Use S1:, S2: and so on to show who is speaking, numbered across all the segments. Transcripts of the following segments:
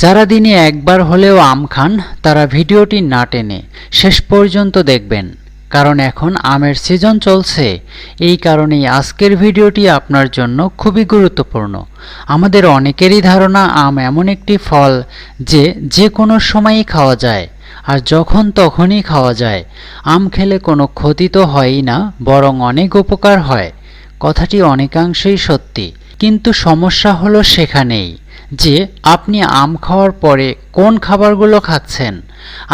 S1: যারা দিনে একবার হলেও আম খান, তারা ভিডিওটি না টেনে শেষ পর্যন্ত দেখবেন। কারণ এখন আমের সিজন চলছে। এই কারণেই আজকের ভিডিওটি আপনার জন্য খুবই গুরুত্বপূর্ণ। আমাদের অনেকেরই ধারণা, আম এমন একটি ফল যে যে কোনো সময়ই খাওয়া যায়, আর যখন তখনই খাওয়া যায়। আম খেলে কোনো ক্ষতি তো হয়ই না, বরং অনেক উপকার হয়। কথাটি অনেকাংশেই সত্যি, কিন্তু সমস্যা হলো সেখানেই। যে আপনি আম খাওয়ার পরে কোন খাবারগুলো খাচ্ছেন।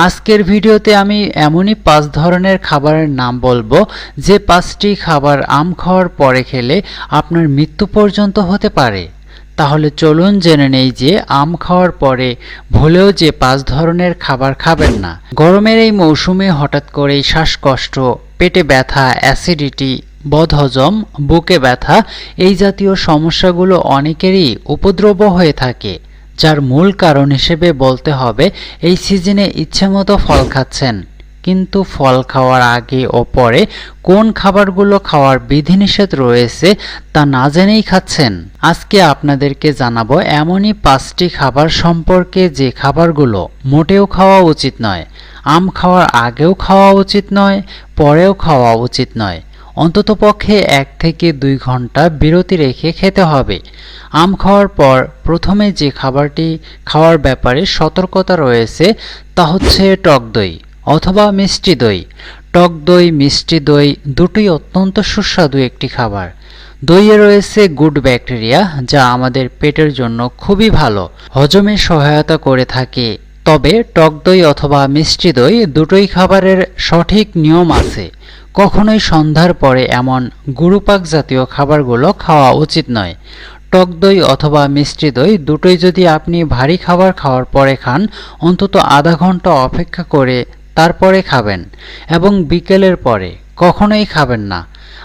S1: আজকের ভিডিওতে আমি এমনই পাঁচ ধরনের খাবারের নাম বলব, যে পাঁচটি খাবার আম খাওয়ার পরে খেলে আপনার মৃত্যু পর্যন্ত হতে পারে। তাহলে চলুন জেনে নেই যে আম খাওয়ার পরে ভুলেও যে পাঁচ ধরনের খাবার খাবেন না। গরমের এই মৌসুমে হঠাৎ করেই শ্বাসকষ্ট, পেটে ব্যথা, অ্যাসিডিটি বদহজম বুকে ব্যথা, এই জাতীয় সমস্যাগুলো অনেকেরই উপদ্রব হয়ে থাকে, যার মূল কারণ হিসেবে বলতে হবে, এই সিজনে ইচ্ছেমতো ফল খাচ্ছেন। কিন্তু ফল খাওয়ার আগে ও পরে কোন খাবারগুলো খাওয়ার বিধিনিষেধ রয়েছে তা না জেনেই খাচ্ছেন? আজকে আপনাদেরকে জানাব এমনই পাঁচটি খাবার সম্পর্কে যে খাবারগুলো মোটেও খাওয়া উচিত নয়। আম খাওয়ার আগেও খাওয়া উচিত নয়, পরেও খাওয়া উচিত নয়। অন্ততপক্ষে এক থেকে দুই ঘণ্টা বিরতি রেখে খেতে হবে। আম খাওয়ার পর প্রথমে যে খাবারটি খাওয়ার ব্যাপারে সতর্কতা রয়েছে তা হচ্ছে টক দই অথবা মিষ্টি দই। টক দই, মিষ্টি দই দুটোই অত্যন্ত সুস্বাদু একটি খাবার। দইয়ে রয়েছে গুড ব্যাকটেরিয়া যা আমাদের পেটের জন্য খুবই ভালো। হজমে সহায়তা করে থাকে। তবে টক দই অথবা মিষ্টি দই দুটোই খাবারের সঠিক নিয়ম আছে। কখনোই সন্ধ্যার পরে এমন গুরুপাক জাতীয় খাবারগুলো খাওয়া উচিত নয়। টক দই অথবা মিষ্টি দই দুটোই যদি আপনি ভারী খাবার খাওয়ার পরে খান, অন্তত আধা ঘণ্টা অপেক্ষা করে তারপরে খাবেন এবং বিকেলের পরে কখনোই খাবেন না।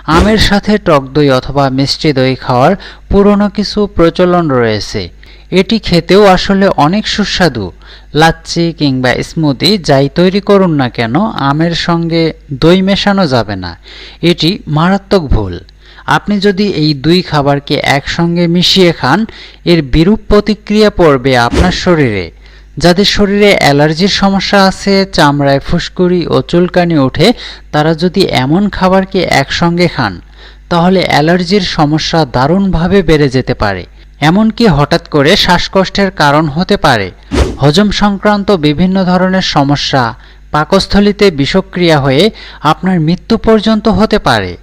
S1: আমের সাথে টক দই অথবা মিষ্টি দই খাওয়ার পুরনো কিছু প্রচলন রয়েছে। এটি খেতেও আসলে অনেক সুস্বাদু। লাচ্ছি কিংবা স্মুদি যাই তৈরি করুন না কেন, আমের সঙ্গে দই মেশানো যাবে না। এটি মারাত্মক ভুল। আপনি যদি এই দুই খাবারকে একসঙ্গে মিশিয়ে খান, এর বিরূপ প্রতিক্রিয়া পড়বে আপনার শরীরে। যাদের শরীরে অ্যালার্জির সমস্যা আছে, চামড়ায় ফুসকুড়ি ও চুলকানি ওঠে, তারা যদি এমন খাবারকে একসঙ্গে খান, তাহলে অ্যালার্জির সমস্যা দারুণভাবে বেড়ে যেতে পারে। এমনকি হঠাৎ করে শ্বাসকষ্টের কারণ হতে পারে। হজম সংক্রান্ত বিভিন্ন ধরনের সমস্যা পাকস্থলিতে বিষক্রিয়া হয়ে আপনার মৃত্যু পর্যন্ত হতে পারে।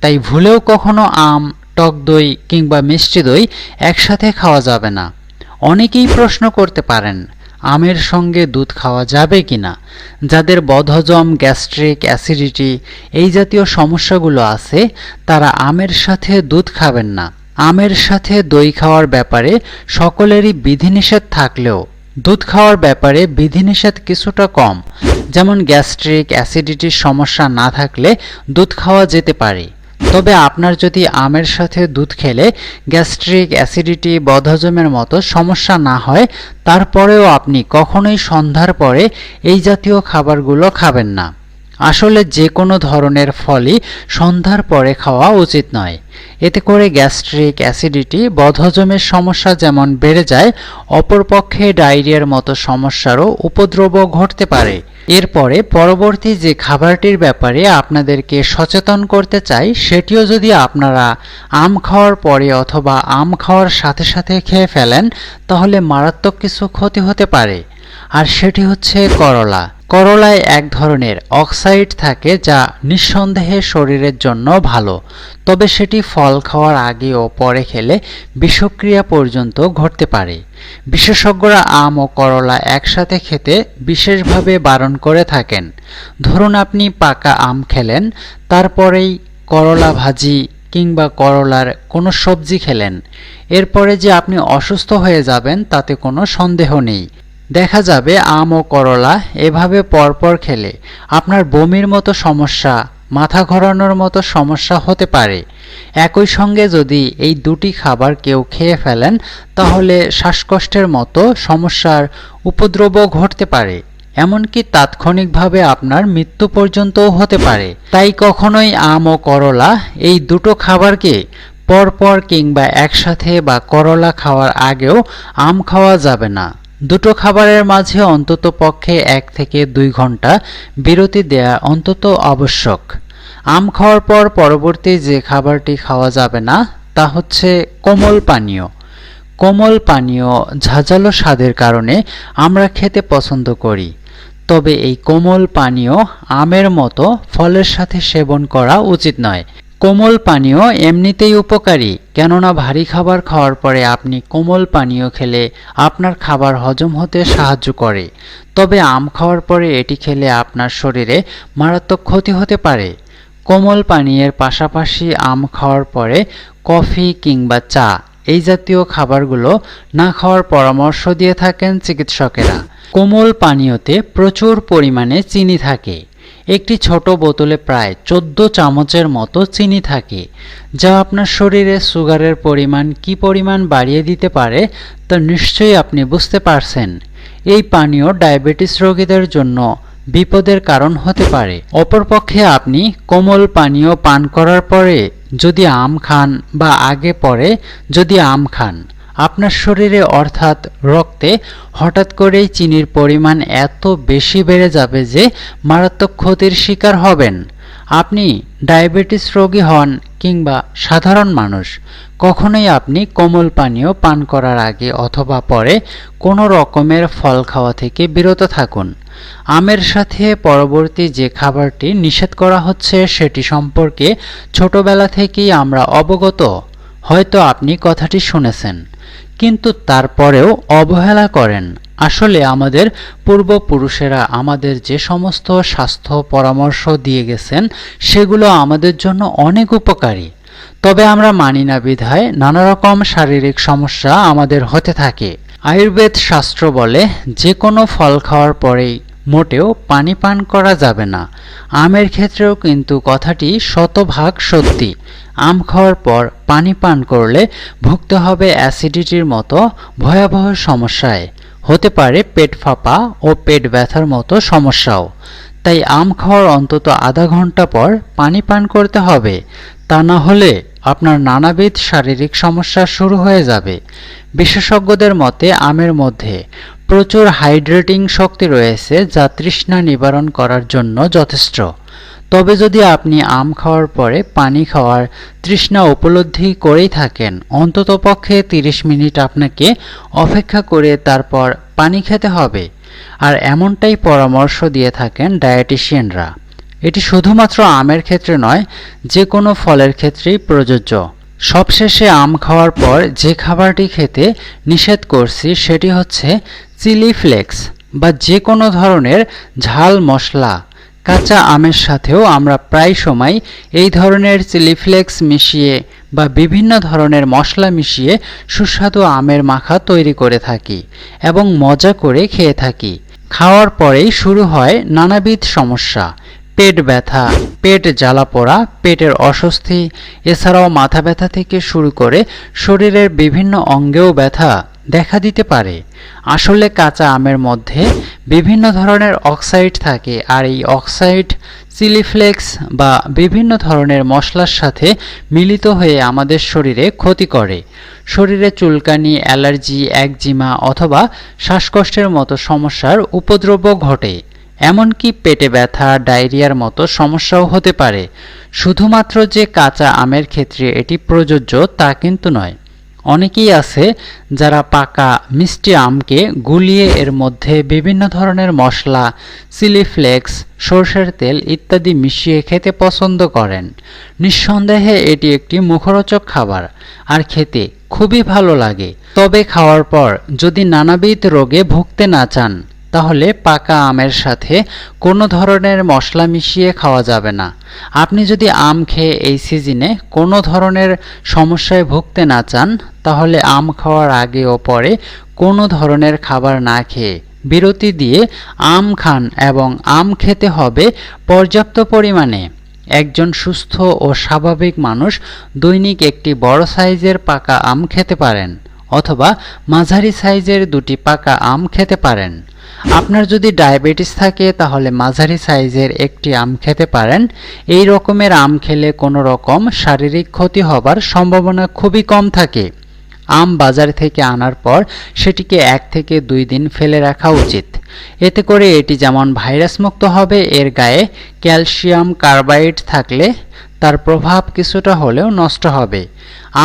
S1: তাই ভুলেও কখনো আম, টক দই কিংবা মিষ্টি দই একসাথে খাওয়া যাবে না। অনেকেই প্রশ্ন করতে পারেন আমের সঙ্গে দুধ খাওয়া যাবে কি না যাদের বদহজম, গ্যাস্ট্রিক, অ্যাসিডিটি এই জাতীয় সমস্যাগুলো আছে, তারা আমের সাথে দুধ খাবেন না। আমের সাথে দই খাওয়ার ব্যাপারে সকলেরই বিধিনিষেধ থাকলেও দুধ খাওয়ার ব্যাপারে বিধিনিষেধ কিছুটা কম। যেমন গ্যাস্ট্রিক, অ্যাসিডিটির সমস্যা না থাকলে দুধ খাওয়া যেতে পারে। তবে আপনার যদি আমের সাথে দুধ খেলে গ্যাস্ট্রিক অ্যাসিডিটি, বদহজমের মতো সমস্যা না হয়, তারপরেও আপনি কখনোই সন্ধ্যার পরে এই জাতীয় খাবারগুলো খাবেন না। আসলে যে কোনো ধরনের ফলই সন্ধ্যার পরে খাওয়া উচিত নয়। এতে করে গ্যাস্ট্রিক অ্যাসিডিটি, বদহজমের সমস্যা যেমন বেড়ে যায়, অপরপক্ষে ডায়রিয়ার মতো সমস্যারও উপদ্রব ঘটতে পারে। এরপরে পরবর্তী যে খাবারটির ব্যাপারে আপনাদেরকে সচেতন করতে চাই, সেটিও যদি আপনারা আম খাওয়ার পরে অথবা আম খাওয়ার সাথে সাথে খেয়ে ফেলেন, তাহলে মারাত্মক কিছু ক্ষতি হতে পারে। আর সেটি হচ্ছে করলা। করলায় এক ধরনের অক্সাইড থাকে যা নিঃসন্দেহে শরীরের জন্য ভালো, তবে সেটি ফল খাওয়ার আগে ও পরে খেলে বিষক্রিয়া পর্যন্ত ঘটতে পারে। বিশেষজ্ঞরা আম ও করলা একসাথে খেতে বিশেষভাবে বারণ করে থাকেন। ধরুন আপনি পাকা আম খেলেন, তারপরেই করলা ভাজি কিংবা করলার কোনো সবজি খেলেন। এরপরে যে আপনি অসুস্থ হয়ে যাবেন, তাতে কোনো সন্দেহ নেই। দেখা যাবে আম ও করলা, এভাবে পরপর খেলে। আপনার বমির মতো সমস্যা, মাথা ঘোরানোর মতো সমস্যা হতে পারে। একই সঙ্গে যদি এই দুটি খাবার কেউ খেয়ে ফেলেন, তাহলে শ্বাসকষ্টের মতো সমস্যার উপদ্রব ঘটতে পারে। এমনকি তাৎক্ষণিকভাবে আপনার মৃত্যু পর্যন্তও হতে পারে। তাই কখনোই আম ও করলা, এই দুটো খাবারকে পরপর কিংবা একসাথে বা করলা খাওয়ার আগেও আম খাওয়া যাবে না। দুটো খাবারের মাঝে অন্তত পক্ষে এক থেকে দুই ঘণ্টা বিরতি দেয়া অন্তত আবশ্যক। আম খাওয়ার পর পরবর্তী যে খাবারটি খাওয়া যাবে না, তা হচ্ছে কোমল পানীয়। কোমল পানীয় ঝাঁঝালো স্বাদের কারণে আমরা খেতে পছন্দ করি। তবে এই কোমল পানীয় আমের মতো ফলের সাথে সেবন করা উচিত নয়। কোমল পানীয় এমনিতেই উপকারী, কেননা ভারী খাবার খাওয়ার পরে আপনি কোমল পানীয় খেলে আপনার খাবার হজম হতে সাহায্য করে। তবে আম খাওয়ার পরে এটি খেলে আপনার শরীরে মারাত্মক ক্ষতি হতে পারে। কোমল পানীয়ের পাশাপাশি আম খাওয়ার পরে কফি কিংবা চা এই জাতীয় খাবারগুলো না খাওয়ার পরামর্শ দিয়ে থাকেন চিকিৎসকেরা। কোমল পানীয়তে প্রচুর পরিমাণে চিনি থাকে। একটি ছোট বোতলে প্রায় চোদ্দ চামচের মতো চিনি থাকে, যা আপনার শরীরে সুগারের পরিমাণ কি পরিমাণ বাড়িয়ে দিতে পারে তা নিশ্চয়ই আপনি বুঝতে পারছেন। এই পানীয় ডায়াবেটিস রোগীদের জন্য বিপদের কারণ হতে পারে। অপরপক্ষে আপনি কোমল পানীয় পান করার পরে যদি আম খান বা আগে পরে যদি আম খান আপনার শরীরে অর্থাৎ রক্তে হঠাৎ করেই চিনির পরিমাণ এত বেশি বেড়ে যাবে যে মারাত্মক ক্ষতির শিকার হবেন। আপনি ডায়াবেটিস রোগী হন কিংবা সাধারণ মানুষ, কখনোই আপনি কোমল পানীয় পান করার আগে অথবা পরে কোনো রকমের ফল খাওয়া থেকে বিরত থাকুন। আমের সাথে পরবর্তী যে খাবারটি নিষেধ করা হচ্ছে সেটি সম্পর্কে ছোটবেলা থেকেই আমরা অবগত। হয়তো আপনি কথাটি শুনেছেন, কিন্তু তারপরেও অবহেলা করেন। আসলে আমাদের পূর্বপুরুষেরা আমাদের যে সমস্ত স্বাস্থ্য পরামর্শ দিয়ে গেছেন, সেগুলো আমাদের জন্য অনেক উপকারী। তবে আমরা মানি না বিধায় নানা রকম শারীরিক সমস্যা আমাদের হতে থাকে। আয়ুর্বেদ শাস্ত্র বলে, যে কোনো ফল খাওয়ার পরেই মোটেও পানি পান করা যাবে না। আমের ক্ষেত্রেও কিন্তু কথাটি শতভাগ সত্যি। আম খাওয়ার পর পানি পান করলে ভুগতে হবে অ্যাসিডিটির মতো ভয়াবহ সমস্যায়। হতে পারে পেট ফাঁপা ও পেট ব্যথার মতো সমস্যাও। তাই আম খাওয়ার অন্তত আধা ঘণ্টা পর পানি পান করতে হবে। তা না হলে আপনার নানাবিধ শারীরিক সমস্যা শুরু হয়ে যাবে। বিশেষজ্ঞদের মতে আমের মধ্যে প্রচুর হাইড্রেটিং শক্তি রয়েছে যা তৃষ্ণা নিবারণ করার জন্য যথেষ্ট। তবে যদি আপনি আম খাওয়ার পরে পানি খাওয়ার তৃষ্ণা উপলব্ধি করেই থাকেন অন্ততপক্ষে তিরিশ মিনিট আপনাকে অপেক্ষা করে তারপর পানি খেতে হবে। আর এমনটাই পরামর্শ দিয়ে থাকেন ডায়েটিশিয়ানরা। এটি শুধুমাত্র আমের ক্ষেত্রে নয়, যে কোনো ফলের ক্ষেত্রেই প্রযোজ্য। সবশেষে আম খাওয়ার পর যে খাবারটি খেতে নিষেধ করছি সেটি হচ্ছে চিলি ফ্লেক্স বা যে কোনো ধরনের ঝাল মশলা। কাঁচা আমের সাথেও আমরা প্রায় সময় এই ধরনের চিলি ফ্লেক্স মিশিয়ে বা বিভিন্ন ধরনের মশলা মিশিয়ে সুস্বাদু আমের মাখা তৈরি করে থাকি এবং মজা করে খেয়ে থাকি। খাওয়ার পরেই শুরু হয় নানাবিধ সমস্যা। পেট ব্যথা, পেট জ্বালা পোড়া, পেটের অস্বস্তি, এছাড়াও মাথা ব্যথা থেকে শুরু করে শরীরের বিভিন্ন অঙ্গেও ব্যথা দেখা দিতে পারে। আসলে কাঁচা আমের মধ্যে বিভিন্ন ধরনের অক্সাইড থাকে আর এই অক্সাইড চিলিফ্লেক্স বা বিভিন্ন ধরনের মশলার সাথে মিলিত হয়ে আমাদের শরীরে ক্ষতি করে। শরীরে চুলকানি, অ্যালার্জি, একজিমা অথবা শ্বাসকষ্টের মতো সমস্যার উপদ্রব ঘটে। এমনকি পেটে ব্যথা, ডায়রিয়ার মতো সমস্যাও হতে পারে। শুধুমাত্র যে কাঁচা আমের ক্ষেত্রে এটি প্রযোজ্য তা কিন্তু নয়। অনেকেই আছে যারা পাকা, মিষ্টি আমকে গুলিয়ে এর মধ্যে বিভিন্ন ধরনের মশলা, চিলি ফ্লেক্স, সর্ষের তেল ইত্যাদি মিশিয়ে খেতে পছন্দ করেন। নিঃসন্দেহে এটি একটি মুখরোচক খাবার, আর খেতে খুবই ভালো লাগে। তবে খাওয়ার পর যদি নানাবিধ রোগে ভুগতে না চান তাহলে পাকা আমের সাথে কোনো ধরনের মশলা মিশিয়ে খাওয়া যাবে না। আপনি যদি আম খেয়ে এই সিজনে কোনো ধরনের সমস্যায় ভুগতে না চান, তাহলে আম খাওয়ার আগে ও পরে কোনো ধরনের খাবার না খেয়ে বিরতি দিয়ে আম খান এবং আম খেতে হবে পর্যাপ্ত পরিমাণে। একজন সুস্থ ও স্বাভাবিক মানুষ দৈনিক একটি বড় সাইজের পাকা আম খেতে পারেন। অথবা মাঝারি সাইজের দুটি পাকা আম খেতে পারেন। আপনার যদি ডায়াবেটিস থাকে, তাহলে মাঝারি সাইজের একটি আম খেতে পারেন। এই রকমের আম খেলে কোনো রকম শারীরিক ক্ষতি হবার সম্ভাবনা খুবই কম থাকে। আম বাজার থেকে আনার পর সেটিকে এক থেকে দুই দিন ফেলে রাখা উচিত। এতে করে এটি যেমন ভাইরাস মুক্ত হবে, এর গায়ে ক্যালসিয়াম কার্বাইড থাকলে তার প্রভাব কিছুটা হলেও নষ্ট হবে।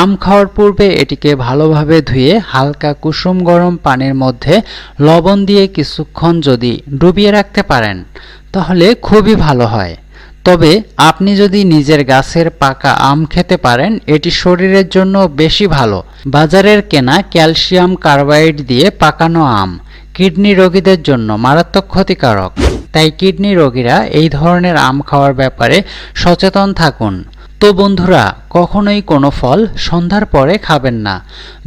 S1: আম খাওয়ার পূর্বে এটিকে ভালোভাবে ধুয়ে হালকা কুসুম গরম পানির মধ্যে লবণ দিয়ে কিছুক্ষণ যদি ডুবিয়ে রাখতে পারেন, তাহলে খুবই ভালো হয়। তবে আপনি যদি নিজের গাছের পাকা আম খেতে পারেন, এটি শরীরের জন্য বেশি ভালো। বাজারের কেনা ক্যালসিয়াম কার্বাইড দিয়ে পাকানো আম কিডনি রোগীদের জন্য মারাত্মক ক্ষতিকারক। তাই কিডনি রোগীরা এই ধরনের আম খাওয়ার ব্যাপারে সচেতন থাকুন। তো বন্ধুরা, কখনোই কোনো ফল সন্ধ্যার পরে খাবেন না।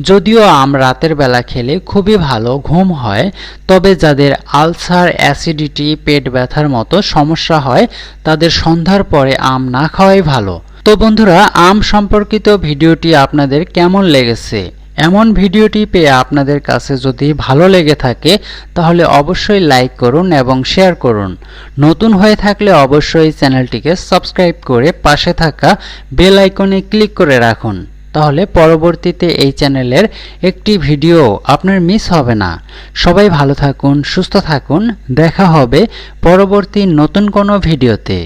S1: যদিও আম রাতের বেলা খেলে খুবই ভালো ঘুম হয়, তবে যাদের আলসার, অ্যাসিডিটি, পেট ব্যথার মতো সমস্যা হয়, তাদের সন্ধ্যার পরে আম না খাওয়াই ভালো। তো বন্ধুরা, আম সম্পর্কিত ভিডিওটি আপনাদের কেমন লেগেছে? এমন ভিডিওটি পেয়ে আপনাদের কাছে যদি ভালো লেগে থাকে, তাহলে অবশ্যই লাইক করুন এবং শেয়ার করুন। নতুন হয়ে থাকলে অবশ্যই চ্যানেলটিকে সাবস্ক্রাইব করে পাশে থাকা বেল আইকনে ক্লিক করে রাখুন। তাহলে পরবর্তীতে এই চ্যানেলের একটি ভিডিও আপনার মিস হবে না। সবাই ভালো থাকুন, সুস্থ থাকুন। দেখা হবে পরবর্তী নতুন কোনো ভিডিওতে।